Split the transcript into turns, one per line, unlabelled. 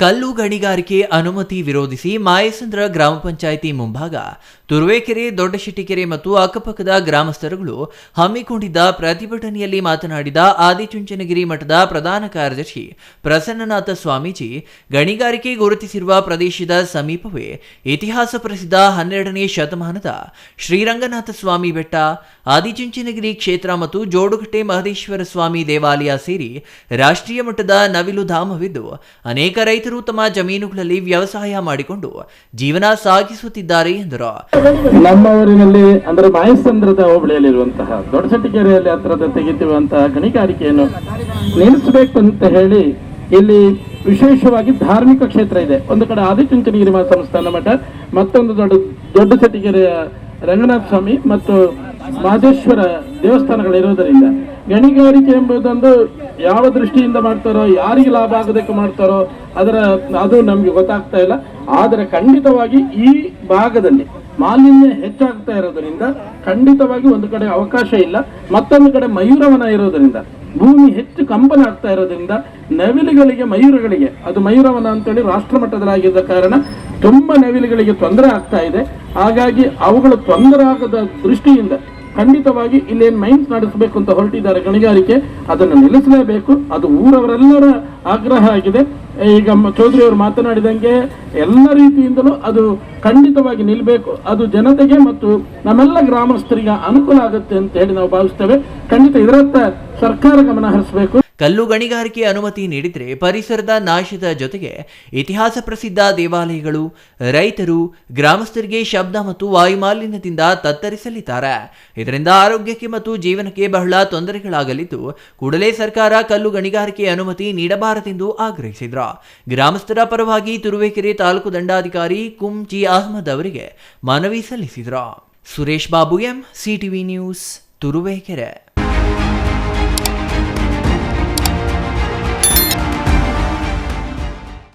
ಕಲ್ಲು ಗಣಿಗಾರಿಕೆ ಅನುಮತಿ ವಿರೋಧಿಸಿ ಮಾಯಸಂದ್ರ ಗ್ರಾಮ ಪಂಚಾಯಿತಿ ಮುಂಭಾಗ, ತುರುವೇಕೆರೆ, ದೊಡ್ಡಶೆಟ್ಟಿಕೆರೆ ಮತ್ತು ಅಕ್ಕಪಕ್ಕದ ಗ್ರಾಮಸ್ಥರುಗಳು ಹಮ್ಮಿಕೊಂಡಿದ್ದ ಪ್ರತಿಭಟನೆಯಲ್ಲಿ ಮಾತನಾಡಿದ ಆದಿಚುಂಚನಗಿರಿ ಮಠದ ಪ್ರಧಾನ ಕಾರ್ಯದರ್ಶಿ ಪ್ರಸನ್ನನಾಥ ಸ್ವಾಮೀಜಿ, ಗಣಿಗಾರಿಕೆ ಗುರುತಿಸಿರುವ ಪ್ರದೇಶದ ಸಮೀಪವೇ ಇತಿಹಾಸ ಪ್ರಸಿದ್ಧ ಹನ್ನೆರಡನೇ ಶತಮಾನದ ಶ್ರೀರಂಗನಾಥ ಸ್ವಾಮಿ ಬೆಟ್ಟ, ಆದಿಚುಂಚನಗಿರಿ ಕ್ಷೇತ್ರ ಮತ್ತು ಜೋಡುಗಟ್ಟೆ ಮಹದೇಶ್ವರ ಸ್ವಾಮಿ ದೇವಾಲಯ ಸೇರಿ ರಾಷ್ಟ್ರೀಯ ಮಟ್ಟದ ನವಿಲು ಧಾಮವಿದ್ದು, ಅನೇಕ ರೈತರು ತಮ್ಮ ಜಮೀನುಗಳಲ್ಲಿ ವ್ಯವಸಾಯ ಮಾಡಿಕೊಂಡು ಜೀವನ ಸಾಗಿಸುತ್ತಿದ್ದಾರೆ ಎಂದರು.
ನಮ್ಮ ಊರಿನಲ್ಲಿ ಅಂದ್ರೆ ಮಾಯಸಂದ್ರದ ಹೋಬಳಿಯಲ್ಲಿರುವಂತಹ ದೊಡ್ಡಸಟ್ಟಿಗೆರೆಯಲ್ಲಿ ಹತ್ರದ ತೆಗೆದಿರುವಂತಹ ಗಣಿಗಾರಿಕೆಯನ್ನು ನಿಲ್ಲಿಸಬೇಕು ಅಂತ ಹೇಳಿ ಇಲ್ಲಿ ವಿಶೇಷವಾಗಿ ಧಾರ್ಮಿಕ ಕ್ಷೇತ್ರ ಇದೆ. ಒಂದು ಕಡೆ ಆದಿಚುಂಚನಗಿರಿ ಸಂಸ್ಥಾನ ಮಠ, ಮತ್ತೊಂದು ದೊಡ್ಡ ದೊಡ್ಡ ಸಟ್ಟಿಗೆರೆಯ ರಂಗನಾಥ ಸ್ವಾಮಿ ಮತ್ತು ಮಹದೇಶ್ವರ ದೇವಸ್ಥಾನಗಳಿರೋದರಿಂದ ಗಣಿಗಾರಿಕೆ ಎಂಬುದೊಂದು ಯಾವ ದೃಷ್ಟಿಯಿಂದ ಮಾಡ್ತಾರೋ, ಯಾರಿಗೆ ಲಾಭ ಆಗೋದಕ್ಕೆ ಮಾಡ್ತಾರೋ, ಅದರ, ಅದು ನಮಗೆ ಗೊತ್ತಾಗ್ತಾ ಇಲ್ಲ. ಆದರೆ ಖಂಡಿತವಾಗಿ ಈ ಭಾಗದಲ್ಲಿ ಮಾಲಿನ್ಯ ಹೆಚ್ಚಾಗ್ತಾ ಇರೋದರಿಂದ ಖಂಡಿತವಾಗಿ ಒಂದು ಕಡೆ ಅವಕಾಶ ಇಲ್ಲ. ಮತ್ತೊಂದು ಕಡೆ ಮಯೂರವನ ಇರೋದರಿಂದ, ಭೂಮಿ ಹೆಚ್ಚು ಕಂಪನ ಆಗ್ತಾ ಇರೋದ್ರಿಂದ ನವಿಲುಗಳಿಗೆ, ಮಯೂರಗಳಿಗೆ, ಅದು ಮಯೂರವನ ಅಂತೇಳಿ ರಾಷ್ಟ್ರ ಮಟ್ಟದಲ್ಲಾಗಿದ್ದ ಕಾರಣ ತುಂಬ ನವಿಲುಗಳಿಗೆ ತೊಂದರೆ ಆಗ್ತಾ ಇದೆ. ಹಾಗಾಗಿ ಅವುಗಳು ತೊಂದರೆ ಆಗದ ದೃಷ್ಟಿಯಿಂದ ಖಂಡಿತವಾಗಿ ಇಲ್ಲೇನು ಮೈನ್ಸ್ ನಡೆಸಬೇಕು ಅಂತ ಹೊರಟಿದ್ದಾರೆ ಗಣಿಗಾರಿಕೆ, ಅದನ್ನು ನಿಲ್ಲಿಸಲೇಬೇಕು. ಅದು ಊರವರೆಲ್ಲರ ಆಗ್ರಹ ಆಗಿದೆ. ಈಗ ಚೌಧರಿ ಅವರು ಮಾತನಾಡಿದಂಗೆ ಎಲ್ಲ ರೀತಿಯಿಂದಲೂ ಅದು ಖಂಡಿತವಾಗಿ ನಿಲ್ಲಬೇಕು ಅದು ಜನತೆಗೆ ಮತ್ತು ನಮ್ಮೆಲ್ಲ ಗ್ರಾಮಸ್ಥರಿಗೆ ಅನುಕೂಲ ಆಗುತ್ತೆ ಅಂತ ಹೇಳಿ ನಾವು ಭಾವಿಸ್ತೇವೆ. ಖಂಡಿತ ಇದರತ್ತ ಸರ್ಕಾರ ಗಮನ ಹರಿಸಬೇಕು.
ಕಲ್ಲು ಗಣಿಗಾರಿಕೆ ಅನುಮತಿ ನೀಡಿದರೆ ಪರಿಸರದ ನಾಶದ ಜೊತೆಗೆ ಇತಿಹಾಸ ಪ್ರಸಿದ್ಧ ದೇವಾಲಯಗಳು ರೈತರು ಗ್ರಾಮಸ್ಥರಿಗೆ ಶಬ್ದ ಮತ್ತು ವಾಯುಮಾಲಿನ್ಯದಿಂದ ತತ್ತರಿಸಲಿದ್ದಾರೆ. ಇದರಿಂದ ಆರೋಗ್ಯಕ್ಕೆ ಮತ್ತು ಜೀವನಕ್ಕೆ ಬಹಳ ತೊಂದರೆಗಳಾಗಲಿದ್ದು, ಕೂಡಲೇ ಸರ್ಕಾರ ಕಲ್ಲು ಗಣಿಗಾರಿಕೆ ಅನುಮತಿ ನೀಡಬಾರದೆಂದು ಆಗ್ರಹಿಸಿದರು. ಗ್ರಾಮಸ್ಥರ ಪರವಾಗಿ ತುರುವೇಕೆರೆ ತಾಲೂಕು ದಂಡಾಧಿಕಾರಿ ಕುಂ ಜಿ ಅಹಮದ್ ಅವರಿಗೆ ಮನವಿ ಸಲ್ಲಿಸಿದರು. Suresh Babu M, CTV news, Turuvekere.